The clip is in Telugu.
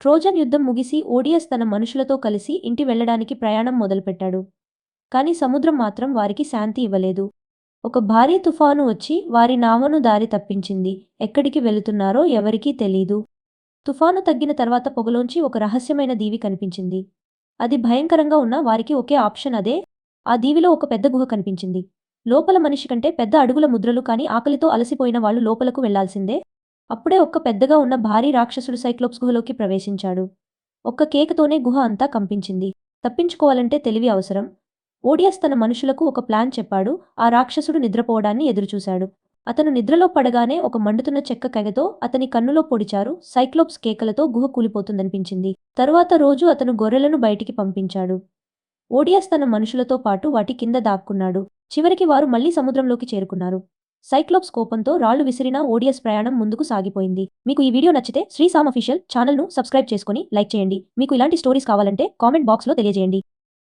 ట్రోజన్ యుద్ధం ముగిసి ఓడియస్ తన మనుషులతో కలిసి ఇంటి వెళ్ళడానికి ప్రయాణం మొదలుపెట్టాడు. కాని సముద్రం మాత్రం వారికి శాంతి ఇవ్వలేదు. ఒక భారీ తుఫాను వచ్చి వారి నావను దారి తప్పించింది. ఎక్కడికి వెళుతున్నారో ఎవరికీ తెలీదు. తుఫాను తగ్గిన తర్వాత పొగలోంచి ఒక రహస్యమైన దీవి కనిపించింది. అది భయంకరంగా ఉన్న వారికి ఒకే ఆప్షన్ అదే. ఆ దీవిలో ఒక పెద్ద గుహ కనిపించింది. లోపల మనిషి కంటే పెద్ద అడుగుల ముద్రలు కానీ ఆకలితో అలసిపోయిన వాళ్ళు లోపలకు వెళ్ళాల్సిందే. అప్పుడే ఒక్క పెద్దగా ఉన్న భారీ రాక్షసుడు సైక్లోప్స్ గుహలోకి ప్రవేశించాడు. ఒక్క కేకతోనే గుహ అంతా కంపించింది. తప్పించుకోవాలంటే తెలివి అవసరం. ఓడియస్ తన మనుషులకు ఒక ప్లాన్ చెప్పాడు. ఆ రాక్షసుడు నిద్రపోవడాన్ని ఎదురుచూశాడు. అతను నిద్రలో పడగానే ఒక మండుతున్న చెక్క కగతో అతని కన్నులో పొడిచారు. సైక్లోప్స్ కేకలతో గుహ కూలిపోతుందనిపించింది. తరువాత రోజు అతను గొర్రెలను బయటికి పంపించాడు. ఓడియస్ తన మనుషులతో పాటు వాటి కింద దాక్కున్నాడు. చివరికి వారు మళ్ళీ సముద్రంలోకి చేరుకున్నారు. సైక్లోప్స్ కోపంతో రాళ్ళు విసిరిన ఓడియస్ ప్రయాణం ముందుకు సాగిపోయింది. మీకు ఈ వీడియో నచ్చితే శ్రీసామ్ అఫీషియల్ ఛానల్ను సబ్స్క్రైబ్ చేసుకుని లైక్ చేయండి. మీకు ఇలాంటి స్టోరీస్ కావాలంటే కామెంట్ బాక్స్లో తెలియజేయండి.